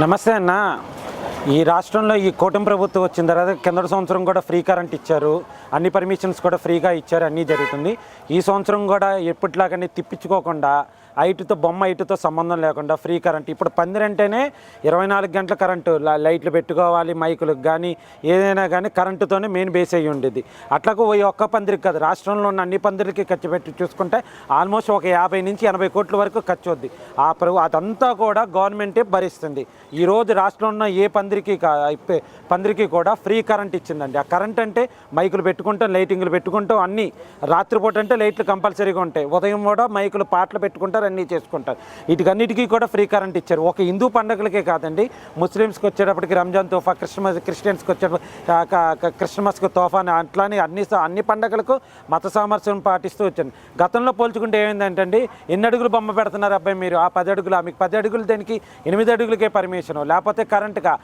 నమస్తే అన్న. ఈ రాష్ట్రంలో ఈ కూటమి ప్రభుత్వం వచ్చిన తర్వాత కిందటి సంవత్సరం కూడా ఫ్రీ కరెంట్ ఇచ్చారు. అన్ని పర్మిషన్స్ కూడా ఫ్రీగా ఇచ్చారు. అన్నీ జరుగుతుంది. ఈ సంవత్సరం కూడా ఎప్పటిలాగానే తిప్పించుకోకుండా ఐటుతో బొమ్మ ఐటుతో సంబంధం లేకుండా ఫ్రీ కరెంట్. ఇప్పుడు పందిరంటేనే ఇరవై నాలుగు గంటల కరెంటు లైట్లు పెట్టుకోవాలి మైకులకు కానీ ఏదైనా కానీ కరెంటుతోనే మెయిన్ బేస్ అయ్యి ఉండేది. అట్లాగూ ఈ ఒక్క పందిరికి కాదు రాష్ట్రంలో ఉన్న అన్ని పందిరికి ఖర్చు పెట్టి చూసుకుంటే ఆల్మోస్ట్ ఒక యాభై నుంచి ఎనభై కోట్ల వరకు ఖర్చు అవుద్ది. ఆ ప్రభు అదంతా కూడా గవర్నమెంటే భరిస్తుంది. ఈ రోజు రాష్ట్రంలో ఉన్న ఏ పందిరి కా- పందిరికి కూడా ఫ్రీ కరెంట్ ఇచ్చిందండి. ఆ కరెంట్ అంటే మైకులు పెట్టుకుంటాం లైటింగ్లు పెట్టుకుంటాం అన్నీ రాత్రిపూట అంటే లైట్లు కంపల్సరీగా ఉంటాయి. ఉదయం కూడా మైకులు పాటలు పెట్టుకుంటారు అన్నీ చేసుకుంటారు. వీటికన్నిటికీ కూడా ఫ్రీ కరెంట్ ఇచ్చారు. ఒక హిందూ పండుగలకే కాదండి ముస్లిమ్స్కి వచ్చేటప్పటికి రంజాన్ తోఫా క్రిస్మస్ క్రిస్టియన్స్కి వచ్చేటప్పుడు క్రిస్మస్కి తోఫా అని అట్లానే అన్ని అన్ని పండుగలకు మత సామర్థ్యం పాటిస్తూ వచ్చాను. గతంలో పోల్చుకుంటే ఏమైందంటే ఎన్ని అడుగులు బొమ్మ పెడుతున్నారు అబ్బాయి మీరు. ఆ పది అడుగులు మీకు పది అడుగులు దానికి? ఎనిమిది అడుగులకే పర్మిషను. లేకపోతే కరెంట్గా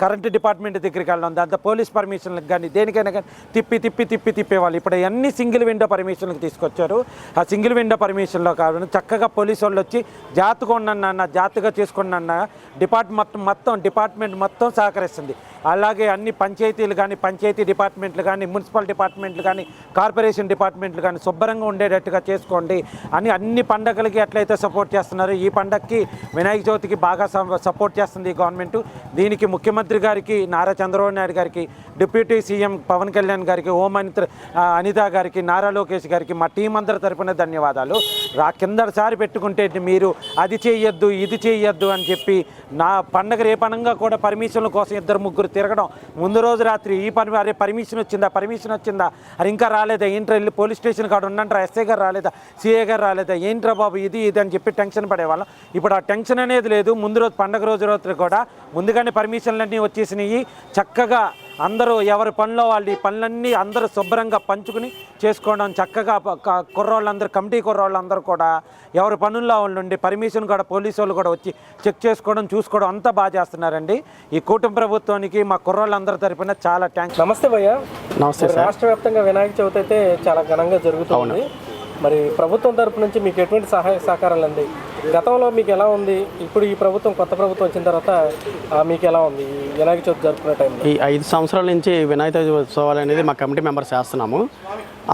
కరెంట్ డిపార్ట్మెంట్ దగ్గరికి వెళ్ళడం దాంతో పోలీస్ పర్మిషన్లకు కానీ దేనికైనా కానీ తిప్పి తిప్పి తిప్పి తిప్పేవాళ్ళు. ఇప్పుడు అన్ని సింగిల్ విండో పర్మిషన్లకు తీసుకొచ్చారు. ఆ సింగిల్ విండో పర్మిషన్లో కావాలి చక్కగా పోలీసు వాళ్ళు వచ్చి జాగ్రత్తగా ఉండండి అన్న జాగ్రత్తగా చేసుకోండి అన్న డిపార్ట్మెంట్ మొత్తం మొత్తం డిపార్ట్మెంట్ మొత్తం సహకరిస్తుంది. అలాగే అన్ని పంచాయతీలు కానీ పంచాయతీ డిపార్ట్మెంట్లు కానీ మున్సిపల్ డిపార్ట్మెంట్లు కానీ కార్పొరేషన్ డిపార్ట్మెంట్లు కానీ శుభ్రంగా ఉండేటట్టుగా చేసుకోండి అని అన్ని పండగలకి ఎట్లయితే సపోర్ట్ చేస్తున్నారు ఈ పండగకి వినాయక చవితికి బాగా స- సపోర్ట్ చేస్తుంది ఈ గవర్నమెంట్. దీనికి ముఖ్యమంత్రి గారికి నారా చంద్రబాబు నాయుడు గారికి డిప్యూటీ సీఎం పవన్ కళ్యాణ్ గారికి హోం మంత్రి అనిత గారికి నారా లోకేష్ గారికి మా టీం అందరి తరపున ధన్యవాదాలు. రా కిందసారి పెట్టుకుంటే మీరు అది చేయొద్దు ఇది చేయొద్దు అని చెప్పి నా పండగ రేపనంగా కూడా పర్మిషన్ల కోసం ఇద్దరు ముగ్గురు తిరగడం. ముందు రోజు రాత్రి ఈ పని అరే పర్మిషన్ వచ్చిందా పర్మిషన్ వచ్చిందా? అరే ఇంకా రాలేదా? ఏంట్రా వెళ్ళి పోలీస్ స్టేషన్ కాడ ఉండంటారా ఎస్ఐ గారు రాలేదా? సిఏ గారు రాలేదా? ఏంట్రా బాబు ఇది ఇది అని చెప్పి టెన్షన్ పడేవాళ్ళం. ఇప్పుడు ఆ టెన్షన్ అనేది లేదు. ముందు రోజు పండగ రోజు రాత్రి కూడా ముందుగానే పర్మిషన్ పర్మిషన్లన్నీ వచ్చేసినాయి. చక్కగా అందరూ ఎవరి పనిలో వాళ్ళు ఈ పనులన్నీ అందరూ శుభ్రంగా పంచుకుని చేసుకోవడం చక్కగా కుర్రోళ్ళందరూ కమిటీ కుర్రోళ్ళందరూ కూడా ఎవరి పనుల్లో వాళ్ళు ఉండి పర్మిషన్ కూడా పోలీసు వాళ్ళు కూడా వచ్చి చెక్ చేసుకోవడం చూసుకోవడం అంతా బాగా చేస్తున్నారండి. ఈ కూటమి ప్రభుత్వానికి మా కుర్రోళ్ళందరి తరపున చాలా థ్యాంక్స్ నమస్తే భయ్య. నమస్తే రాష్ట్ర వ్యాప్తంగా వినాయక చవితి అయితే చాలా ఘనంగా జరుగుతుంది మరి ప్రభుత్వం తరపు నుంచి మీకు ఎటువంటి సహాయ సహకారాలు అంది? గతంలో మీకు ఎలా ఉంది? ఇప్పుడు ఈ ప్రభుత్వం కొత్త ప్రభుత్వం వచ్చిన తర్వాత మీకు ఎలా ఉంది? వినాయక చవితి జరుపుకునే టైం ఈ ఐదు సంవత్సరాల నుంచి వినాయక చవితి ఉత్సవాలు అనేది మా కమిటీ మెంబర్స్ చేస్తున్నాము.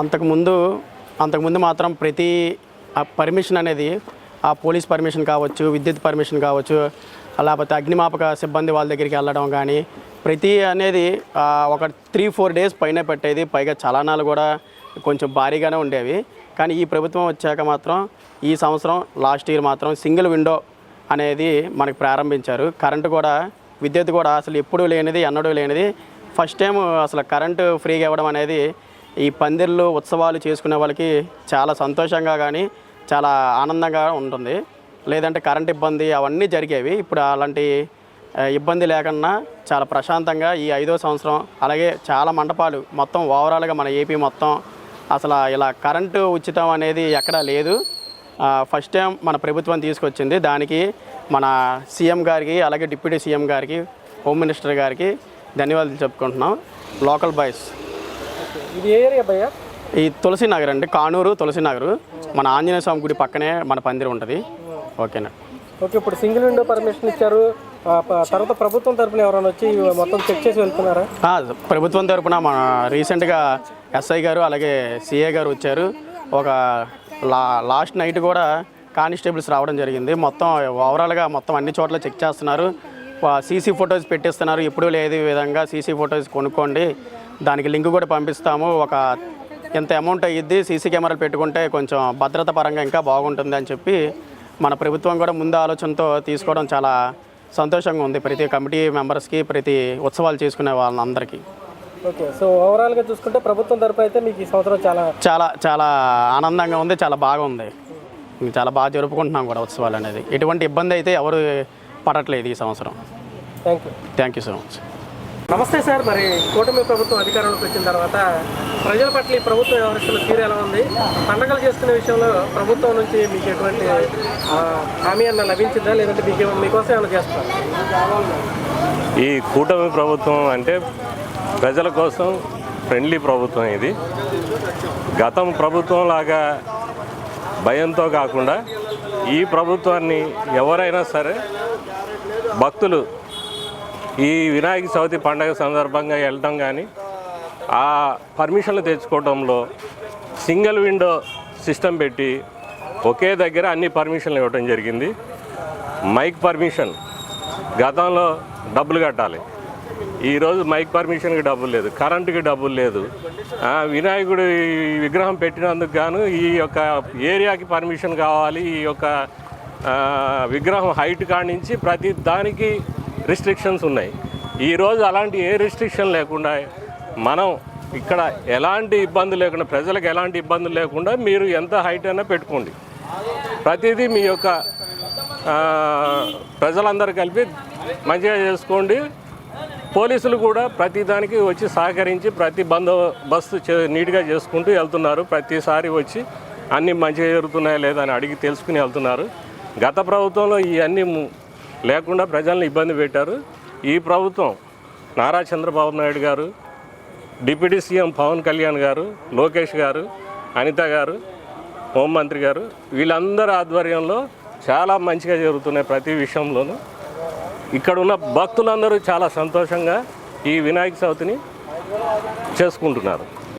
అంతకుముందు అంతకుముందు మాత్రం ప్రతి ఆ పర్మిషన్ అనేది ఆ పోలీస్ పర్మిషన్ కావచ్చు విద్యుత్ పర్మిషన్ కావచ్చు లేకపోతే అగ్నిమాపక సిబ్బంది వాళ్ళ దగ్గరికి వెళ్ళడం కానీ ప్రతి అనేది ఒక త్రీ ఫోర్ డేస్ పైన పెట్టేది. పైగా చలానాలు కూడా కొంచెం భారీగానే ఉండేవి. కానీ ఈ ప్రభుత్వం వచ్చాక మాత్రం ఈ సంవత్సరం లాస్ట్ ఇయర్ మాత్రం సింగిల్ విండో అనేది మనకు ప్రారంభించారు. కరెంటు కూడా విద్యుత్ కూడా అసలు ఎప్పుడూ లేనిది ఎన్నడూ లేనిది. ఫస్ట్ టైం అసలు కరెంటు ఫ్రీగా ఇవ్వడం అనేది ఈ పందిర్లు ఉత్సవాలు చేసుకునే వాళ్ళకి చాలా సంతోషంగా కానీ చాలా ఆనందంగా ఉంటుంది. లేదంటే కరెంట్ ఇబ్బంది అవన్నీ జరిగేవి. ఇప్పుడు అలాంటి ఇబ్బంది లేకుండా చాలా ప్రశాంతంగా ఈ ఐదో సంవత్సరం అలాగే చాలా మండపాలు మొత్తం ఓవరాల్గా మన ఏపీ మొత్తం అసలు ఇలా కరెంటు ఉచితం అనేది ఎక్కడా లేదు. ఫస్ట్ టైం మన ప్రభుత్వం తీసుకొచ్చింది. దానికి మన సీఎం గారికి అలాగే డిప్యూటీ సీఎం గారికి హోమ్ మినిస్టర్ గారికి ధన్యవాదాలు చెప్పుకుంటున్నాం. Local boys. ఇది ఏ ఏరియా భయ్య? ఈ తులసి నగర్ అండి. కానూరు తులసి నగరు మన ఆంజనేయ స్వామి గుడి పక్కనే మన పందిరి ఉంటుంది. ఓకేనా? ఓకే ఇప్పుడు సింగిల్ విండో పర్మిషన్ ఇచ్చారు. తర్వాత ప్రభుత్వం తరపున ఎవరైనా వచ్చి మొత్తం చెక్ చేసి వెళ్తున్నారా? ఆ, ప్రభుత్వం తరపున మన రీసెంట్గా ఎస్ఐ గారు అలాగే సిఏ గారు వచ్చారు. ఒక లా లాస్ట్ నైట్ కూడా కానిస్టేబుల్స్ రావడం జరిగింది. మొత్తం ఓవరాల్గా మొత్తం అన్ని చోట్ల చెక్ చేస్తున్నారు. సీసీ ఫొటోస్ పెట్టిస్తున్నారు. ఎప్పుడూ లేదు ఈ విధంగా సీసీ ఫొటోస్ కొనుక్కోండి. దానికి లింక్ కూడా పంపిస్తాము. ఒక ఎంత అమౌంట్ అయ్యిద్ది సీసీ కెమెరాలు పెట్టుకుంటే కొంచెం భద్రత పరంగా ఇంకా బాగుంటుంది అని చెప్పి మన ప్రభుత్వం కూడా ముందు ఆలోచనతో తీసుకోవడం చాలా సంతోషంగా ఉంది ప్రతి కమిటీ మెంబర్స్కి ప్రతి ఉత్సవాలు చేసుకునే వాళ్ళందరికీ. ఓకే సో ఓవరాల్గా చూసుకుంటే ప్రభుత్వం తరపు అయితే మీకు ఈ సంవత్సరం చాలా చాలా చాలా ఆనందంగా ఉంది చాలా బాగుంది. చాలా బాగా జరుపుకుంటున్నాం కూడా ఉత్సవాలు అనేది. ఎటువంటి ఇబ్బంది అయితే ఎవరు పడట్లేదు ఈ సంవత్సరం. Thank you thank you so much namaste sir మరి కూటమి ప్రభుత్వం అధికారంలోకి వచ్చిన తర్వాత ప్రజల పట్ల ఈ ప్రభుత్వం వ్యవహరిస్తున్న తీరు ఎలా ఉంది? పండగలు చేసుకునే విషయంలో ప్రభుత్వం నుంచి మీకు ఎటువంటి హామీ అన్న లభించిందా? లేదంటే మీకు మీకోసం ఏమైనా చేస్తారు? ఈ కూటమి ప్రభుత్వం అంటే ప్రజల కోసం ఫ్రెండ్లీ ప్రభుత్వం ఇది. గతం ప్రభుత్వం లాగా భయంతో కాకుండా ఈ ప్రభుత్వాన్ని ఎవరైనా సరే భక్తులు ఈ వినాయక చవితి పండగ సందర్భంగా వెళ్ళడం కానీ ఆ పర్మిషన్లు తెచ్చుకోవడంలో సింగిల్ విండో సిస్టమ్ పెట్టి ఒకే దగ్గర అన్ని పర్మిషన్లు ఇవ్వడం జరిగింది. Mike permission. గతంలో డబ్బులు కట్టాలి. ఈరోజు మైక్ పర్మిషన్కి డబ్బులు లేదు కరెంటుకి డబ్బులు లేదు. వినాయకుడు విగ్రహం పెట్టినందుకు గాను ఈ యొక్క ఏరియాకి పర్మిషన్ కావాలి ఈ యొక్క విగ్రహం హైట్ కాడి నుంచి ప్రతి దానికి రిస్ట్రిక్షన్స్ ఉన్నాయి. ఈరోజు అలాంటి ఏ రిస్ట్రిక్షన్ లేకుండా మనం ఇక్కడ ఎలాంటి ఇబ్బంది లేకుండా ప్రజలకు ఎలాంటి ఇబ్బంది లేకుండా మీరు ఎంత హైట్ అయినా పెట్టుకోండి. ప్రతిదీ మీ యొక్క ప్రజలందరూ కలిపి మంచిగా చేసుకోండి. పోలీసులు కూడా ప్రతిదానికి వచ్చి సహకరించి ప్రతి బందోబస్తు చే- నీట్గా చేసుకుంటూ వెళ్తున్నారు. ప్రతిసారి వచ్చి అన్నీ మంచిగా జరుగుతున్నాయా లేదా అని అడిగి తెలుసుకుని వెళ్తున్నారు. గత ప్రభుత్వంలో ఇవన్నీ లేకుండా ప్రజల్ని ఇబ్బంది పెట్టారు. ఈ ప్రభుత్వం నారా చంద్రబాబు నాయుడు గారు డిప్యూటీ సీఎం పవన్ కళ్యాణ్ గారు లోకేష్ గారు అనిత గారు హోంమంత్రి గారు వీళ్ళందరి ఆధ్వర్యంలో చాలా మంచిగా జరుగుతున్నాయి ప్రతి విషయంలోనూ. ఇక్కడ ఉన్న భక్తులందరూ చాలా సంతోషంగా ఈ వినాయక చవితిని చేసుకుంటున్నారు.